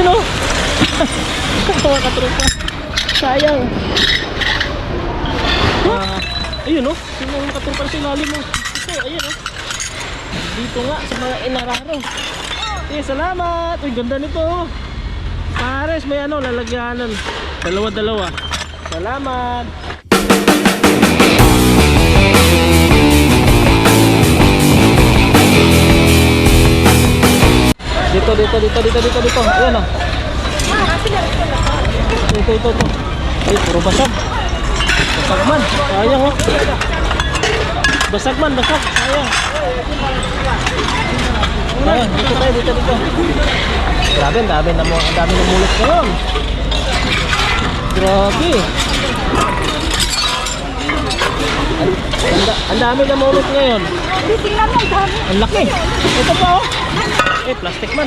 Ayun oh. Mga katropa. Sayang. Ah, ayun oh. Sino yung katropa sa ilalim mo? Ito, ayun oh. Dito nga sa mga inararo. Eh, salamat. Uy, ganda nito oh. Pares, may ano, lalagyanan. Dalawa-dalawa. Salamat. Dito, dito, dito, dito, dito, dito. Ayan o. Ito, ito, ito. Ay, puro basag. Basag man. Sayang o. Basag man, basag. Sayang. Sayang, dito tayo, dito, dito. Grabe, ang dami na mo, ang dami na mulot ngayon. Grabe. Ang, ang dami na mulot ngayon. Ang laki. Ito pa oh. Eh, plastic man.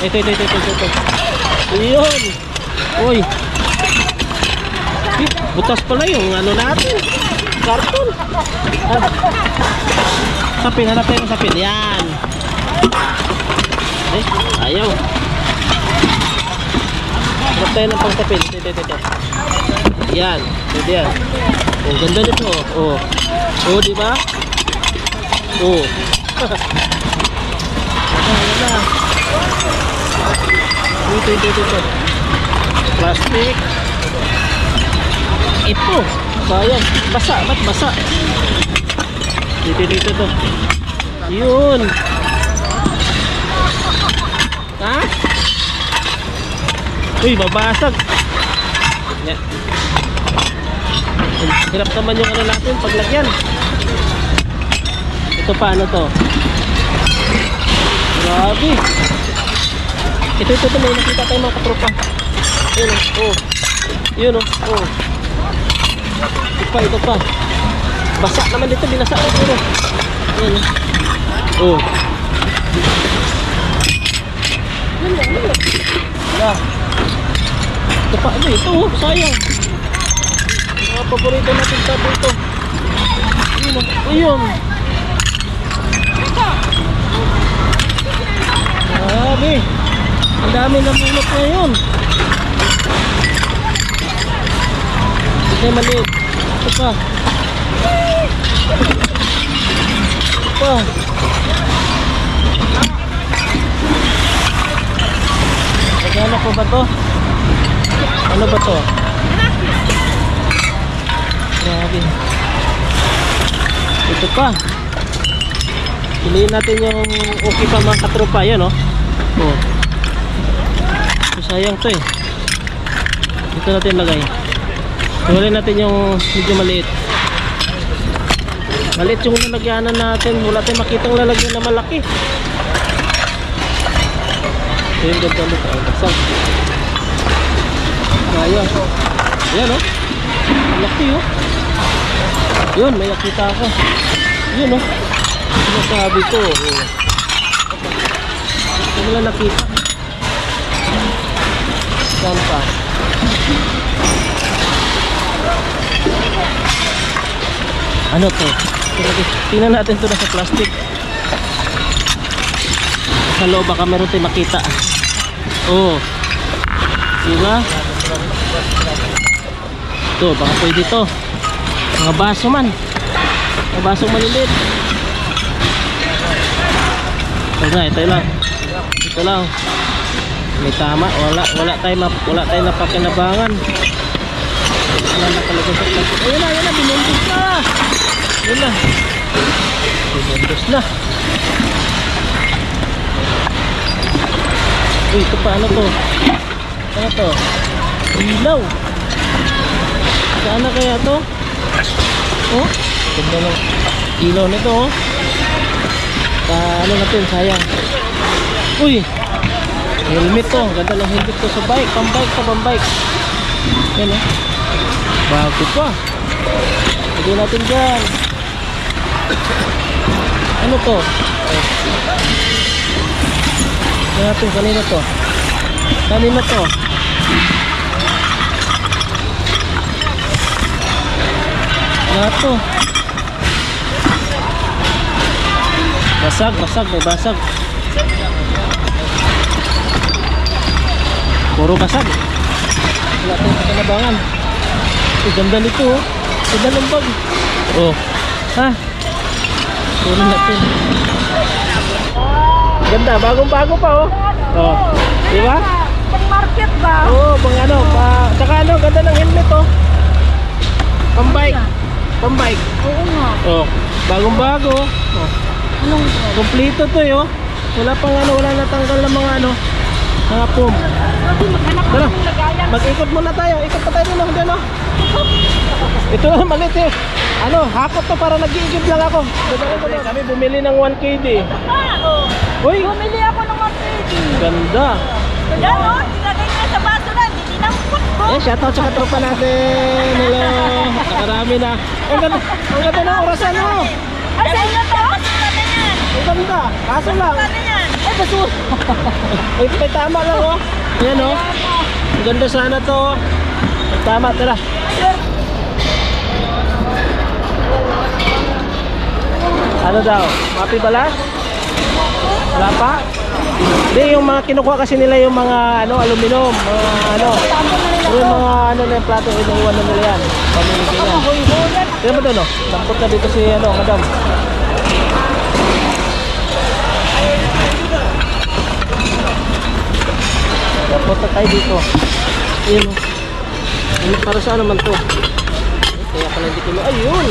Ito, ito, ito, ito, ito. Ayun. Uy. Butas pala yung ano natin. Karton. Ah. Sapin, hanap tayo ng sapin. Yan. Eh, ayaw. Hanap tayo ng pangsapin. Ito, ito, ito, ito. Yan. Ito yan. Oh, ganda nito. Oh. Oh, di ba? Oh. Ito, ito, ito, ito. Plastic. Ito. Sayang. Basa. Ba't basa? Ito, ito, ito, ito. Yun. Ha? Uy, babasag. Yan. Hirap naman yung ano natin, paglagyan. Ito pa, ano to? Grabe. Ito, ito, ito. May nakita tayong mga katropa. Yun, oh. oh. Yun, oh. oh. Ito pa, ito pa. Basa naman dito. Binasa ko dito. Yun, oh. Yun, yun, yun. Yeah. Ito pa, ano ito, oh. Sayang. Mga paborito natin sa dito. Yun, oh. Yun. Grabe. Ang dami na mulot ngayon. Yung maliit. Ito pa. Ito pa. Nagano ko ba to? Ano ba to? Grabe. Ito pa. Piliin natin yung okay pa mga katropa. Yan oh. Oh. So, sayang to eh. Dito natin lagay. Tuloy natin yung medyo maliit. Maliit yung lalagyanan natin. Wala tayong makitang lalagyan na malaki. Ito yung ganda nito. Oh, basag. Ayan. Ayan oh. Laki oh. Yun, may nakita ako. Yun oh. Sinasabi ko. Oh. Nila nakita. Saan pa? Ano to? Tingnan natin to nasa plastic. Sa loob baka meron tayong makita. Oh. Diba? Ito, baka pwede to. Mga baso man. Mga basong maliliit. Ito na, ito lang. Ito lang. May tama, wala wala tayo wala tayo napakinabangan. Wala na talaga sa plastic. Ayun na, ayun na, binundos na. Ayun na. Binundos na. Uy, ito pa, ano to? Ano to? Ilaw. Saan na kaya to? Oh, ganda ng ilaw nito oh. Ano natin, sayang. Uy, helmet to. Ganda ng helmet to sa bike. Pambike to, pambike. Yan oh. Bago pa. Lagyan natin dyan. Ano to? Lagyan natin, kanina to. Kanina to. Ano to? Basag, basag, may basag. Puro basag. Wala tayong pakinabangan. Ang ganda nito oh. Ganda ng bag. Oh. Ha? Puro natin. Ganda, bagong-bago pa oh. Oh. Di ba? Pang market ba? Oo, oh, pang ano, pa, tsaka ano, ganda ng helmet oh. Pambike. Pambike. Oo nga. Oh, bagong-bago. Oh. Anong Kompleto to eh, oh. Wala pang ano, wala natanggal ng mga ano, mga pum. Tara. Mag-ikot muna tayo. Ikot pa tayo dun, oh, dun, oh. Ito na malit eh. Ano, hakot to para nag-iigib lang ako. Kami bumili ng 1KD. Ah, oh. Uy, Bumili ako ng 150. ganda. Yan o, nilagay niya sa baso na, hindi dinampot ko. Eh, shoutout sa katropa natin. Hello. Nakarami na. Ang ganda, ang ganda ng orasan mo. Ay, sa inyo to? Basura na yan. Ang ganda. Kaso lang. Na yan. Ay, may tama lang, oh. Ayan, oh. Ang ganda sana to. May tama, tara. Ano daw? Mapi balas? Wala pa? Hindi, yung mga kinukuha kasi nila yung mga ano, aluminum, mga ano. Yung mga ano na yung plato, inuwan na nila yan. Pamimigay yan. Kaya mo doon, oh. Dampot na dito si ano, madam. Na tayo dito. Ayun, oh. Ano, para saan naman to? Ay, Kaya pala hindi ko ma- Ayun!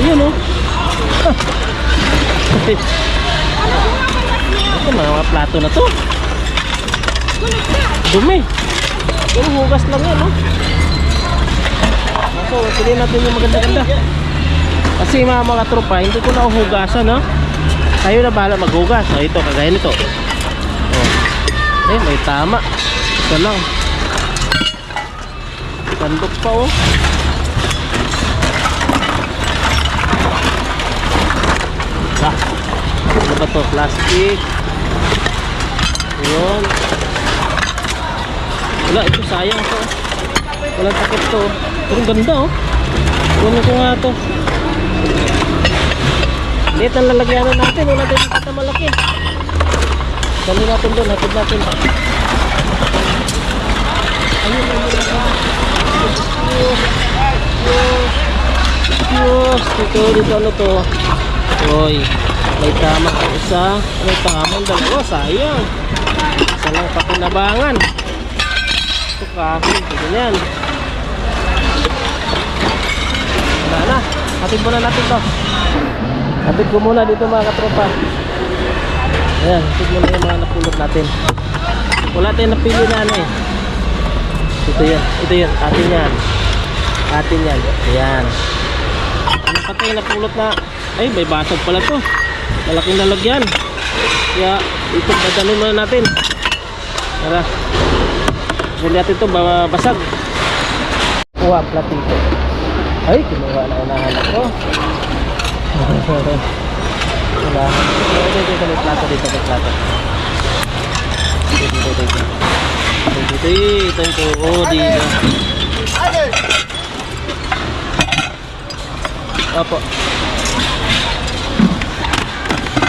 Ayun, oh. Ito, mga plato na to. Dumi. Pero hugas lang yan, no? So, piliin natin yung maganda-ganda. Kasi mga mga tropa, hindi ko na hugasan, no? Kayo na bahala maghugas. O, ito, kagaya nito. Eh, may tama. Ito lang. Tandok pa, oh. Ah, ano ba to? Plastic. Yun. Wala, ito sayang to. Walang takip to. Pero ganda oh. Kunin ko nga to. Liit ang lalagyanan natin. Wala tayo nakita malaki. Dali natin doon. Hatid natin. Ayun, ayun, ayun. Diyos. Dito, dito ano to. Uy. May tama ang isa. May tama ang dalawa. Sayang. Isa lang pakinabangan. Ito kahoy. Ito ganyan. Wala na. Hatid muna natin to. Hatid ko muna dito mga katropa. Ayan. Hatid muna yung mga napulot natin. Wala tayong napili na ano eh. Ito yan. Ito yan. Atin yan. Atin yan. Ayan. Ano pa tayo napulot na? Ay, may basag pala to. Malaking lalagyan. Kaya ito dadalhin muna natin. Tara. Huli natin ito, ba- basag. Kuha, platito. Ay, kinuha na unahan ako. Wala. Dito, dito, may plato dito, may plato. Dito, dito, dito. Dito, dito, dito. Oh, dito. Opo.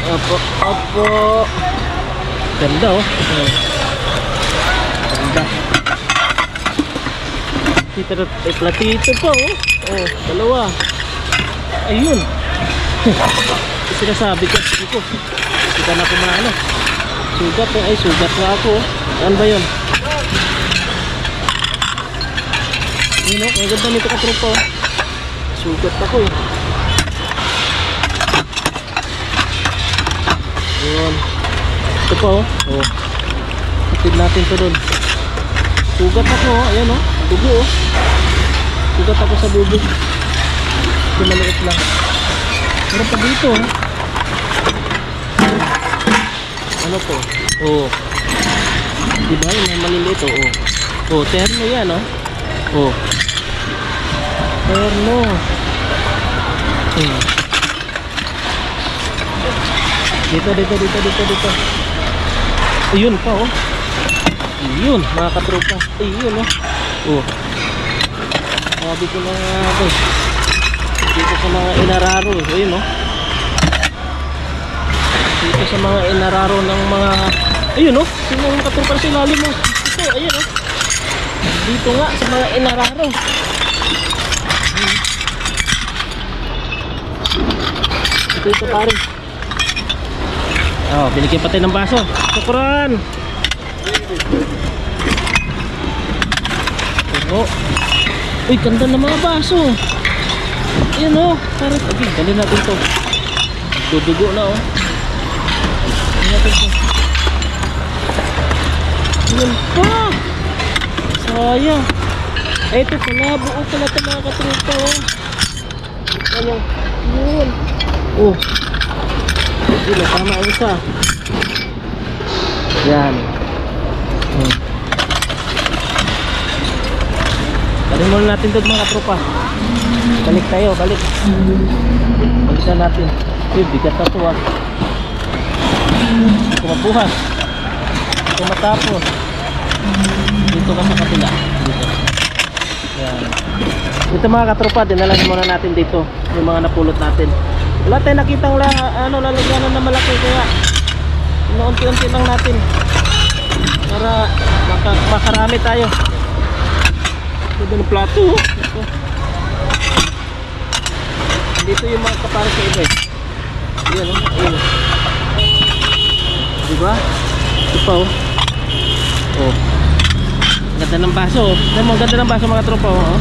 Opo, opo. Ganda oh. Ganda. Dito na ay platito pa oh. Oh, dalawa. Ayun. Sinasabi ko, hindi ko. Hindi ka na kumano. Sugat eh. Ay, sugat na ako. Ano ba yun? Ayun oh, ang ganda nito katropa oh. Sugat ako eh. Yun. Ito pa oh. Oh. Hatid natin to doon. Sugat ako oh. Ayan oh. Dugo oh. Sugat ako sa bubog. Ito maliit lang. Meron pa dito oh. Ano to? Oh. Diba? Yung mga maliliit oh. Oh. Terno yan oh. Oh. Terno. Hmm. Dito, dito, dito, dito, dito. Ayun pa, oh. Ayun, mga katropa. Ayun, oh. Oh. Sabi ko na. Dito sa mga inararo, eh. Ayun, oh. Dito sa mga inararo ng mga... Ayun, oh. Sino katropa sa ilalim, oh. dito. Ayun oh. Dito nga sa mga inararo. Ito ito pare. Oh, binigyan pa tayo ng baso. Syukran. Ito. Uy, ganda ng mga baso. Ayan oh. Okay, dali natin to. Dudugo na oh. Ayan pa. Sayang. Eh, ito pala. Buo pala ito mga katrupa oh. Ano? Yun. Oh. Yun, tama ang isa. Yan. Hmm. Balik muna natin doon mga tropa. Balik tayo, balik. Balik na natin. Uy, bigat na to ah. Kumabuhat. Kumatapos. Dito ka sa kapila. Dito. Yan. Ito mga katropa, dinala muna natin dito. Yung mga napulot natin. Wala tayong nakitang la, ano, lalagyanan na malaki kaya inuunti-unti lang natin para maka, makarami tayo. Ito ng plato. Ito. Dito yung mga kapara sa iba eh. Yan oh. Oh. Diba? Ito pa oh. Oh. Ganda ng baso oh. Mo, ang ganda ng baso mga tropa oh. oh.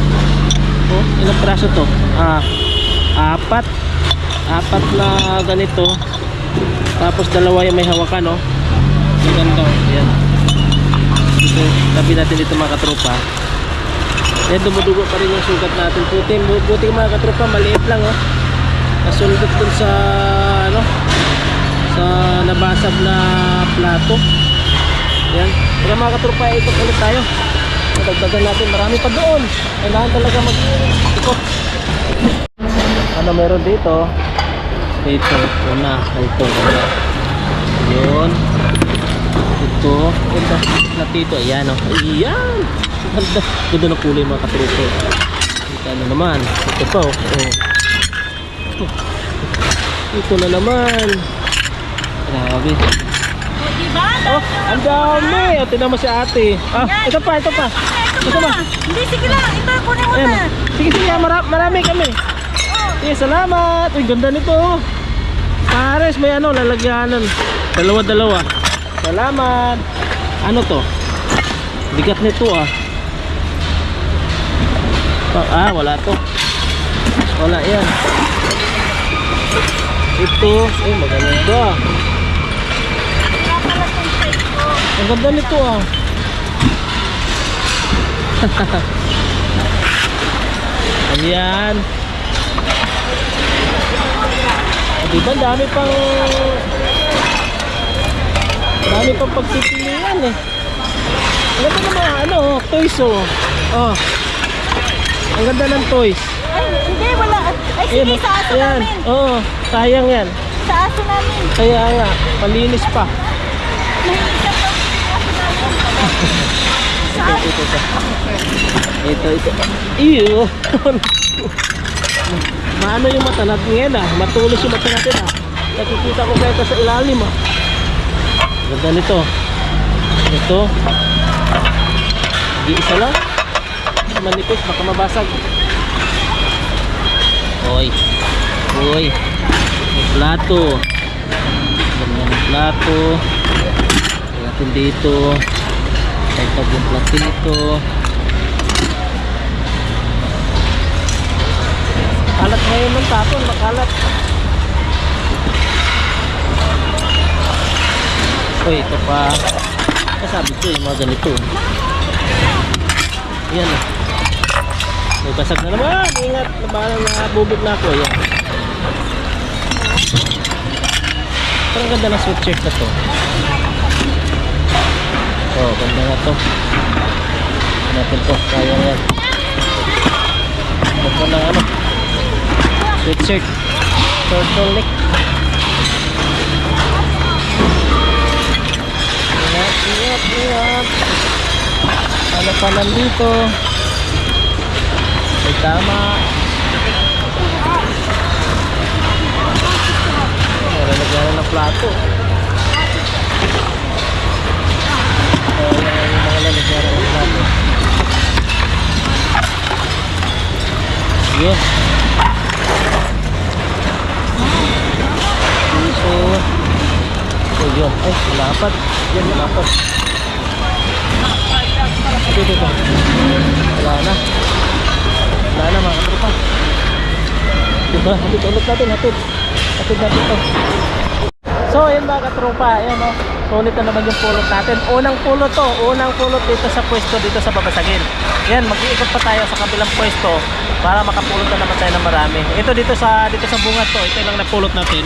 Oh, ilang praso to? Ah, apat. Apat na ganito. Tapos dalawa yung may hawakan oh. Ang ganda oh. Yan. Dito, tabi natin dito mga katropa. Yan, dumudugo pa rin yung sugat natin. Puti, bu- buti mga katropa, maliit lang oh. Nasundot dun sa, ano, sa nabasag na plato. Yan. Kaya mga katropa, ikot ulit tayo. Dagdagan natin, marami pa doon. Kailangan talaga mag-ikot. Ano meron dito? Una, ito, una. Yun. Ito, ganda na dito. Ayan oh. Ayan. Ganda. Ganda ng kulay mga katrupo. Ito ano naman. Ito pa oh. oh. Ito na naman. Grabe. O, diba? Oh, ang dami. Oh, tinan mo si ate. Ah, Yan. ito pa, ito pa. Ito Ito pa. Hindi, sige lang. Ito, kunin mo Ayan. na. Sige, sige. Mara- marami kami. Oh, Sige, salamat. Uy, ganda nito. oh. Pares, may ano, lalagyanan. Dalawa-dalawa. Salamat. Ano to? Bigat nito ah. Ah, ah, wala to. Wala yan. Ito, eh, maganda. wala pala itong size ko. Ang ganda nito ah. Ayan. Ah, Di ba dami pang dami pang pagpipilian eh. Ang ganda ng mga ano, toys oh. Oh. Ang ganda ng toys. Ay, hindi, wala. Ay, sige, Ayan, sa aso ayan. namin. Oo, sayang yan. Sa aso namin. Kaya nga, malinis pa. Nahiisap lang sa aso Ito, ito, ito. Ito. Maano yung mata natin ngayon ah. Matulos yung mata natin ah. Nakikita ko kayo sa ilalim ah. Ganda nito. Ito. Di-isa lang. Manipis, baka mabasag. Hoy. Hoy. May plato. Ganda ng plato. Natin dito. Tagtag yung platito. Kalat ngayon ng tapon, makalat. Uy, ito pa. Kasabi ko yung mga ganito. Yan oh. May basag na naman. Ingat, nabalang nabubog na ako. Yan. Parang ganda na sweatshirt na to. Oh, ganda na to. Natin to, kaya yan. Ganda ng ano. Sweatshirt. Turtleneck. Ingat, ingat, ingat. Ano pa nandito? May tama. Meron lagyan ng plato. Yun. Dito. So, yun. Ay, lapat. Yan, lapat. Dito, dito. Wala na. Wala na mga katropa. Diba? Hatid ulit natin, hatid. Hatid natin to. So, ayan mga katropa, ayan o. Sulit na naman yung pulot natin. Unang pulot to, unang pulot dito sa pwesto dito sa Babasagin. Yan, mag-iikot pa tayo sa kabilang pwesto para makapulot na naman tayo ng marami. Ito dito sa dito sa bunga to, ito lang napulot natin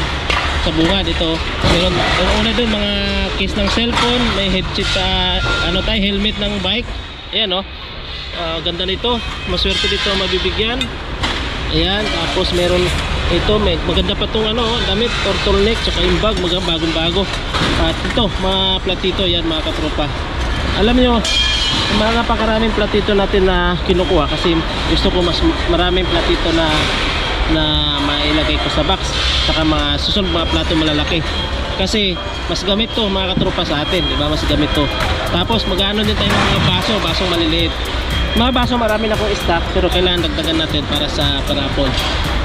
sa bunga dito. Meron yung una doon mga case ng cellphone, may headset sa ano tayo helmet ng bike. Ayan oh. Ah, ganda nito. Maswerte dito ang mabibigyan. Ayan, tapos meron ito, may maganda pa tong ano, oh, damit, turtleneck, tsaka yung bag, mga bagong bago. At ito, mga platito yan mga katropa. Alam nyo, mga napakaraming platito natin na kinukuha kasi gusto ko mas maraming platito na na mailagay ko sa box saka mga susunod mga plato malalaki kasi mas gamit to mga katropa sa atin di ba mas gamit to tapos magano din tayo ng mga baso basong maliliit mga baso marami na akong stock pero kailangan dagdagan natin para sa parapon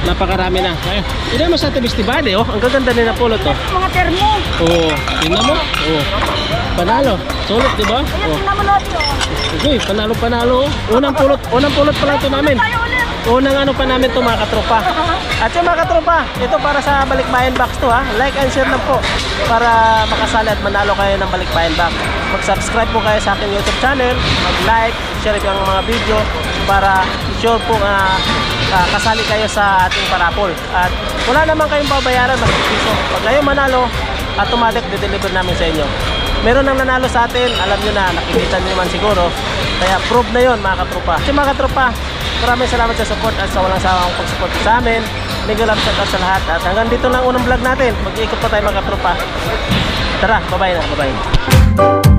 napakarami na ayun hindi mo sa Tibistibade oh ang gaganda nila pulot to Mga termo. oh tingnan mo oh panalo sulit di ba Ayan, oh tingnan mo Lotso. okay panalo panalo oh. unang pulot unang pulot pa lang to namin. Unang ano pa namin to mga katropa. At yung mga katropa, ito para sa Balikbayan Box to ha. Like and share lang po para makasali at manalo kayo ng Balikbayan Box. Mag-subscribe po kayo sa aking YouTube channel, mag-like, share yung mga video para sure po na ah, kasali kayo sa ating parapol. At wala naman kayong babayaran ng piso. Pag kayo manalo, automatic de-deliver namin sa inyo. Meron nang nanalo sa atin, alam nyo na, nakikita nyo naman siguro. Kaya prove na yon mga katropa. Kasi mga katropa, maraming salamat sa support at sa walang sawang pag-support sa amin. Mega love shout out sa lahat. At hanggang dito lang unang vlog natin. Mag-iikot pa tayo mga katropa. Tara, bye-bye na, bye-bye.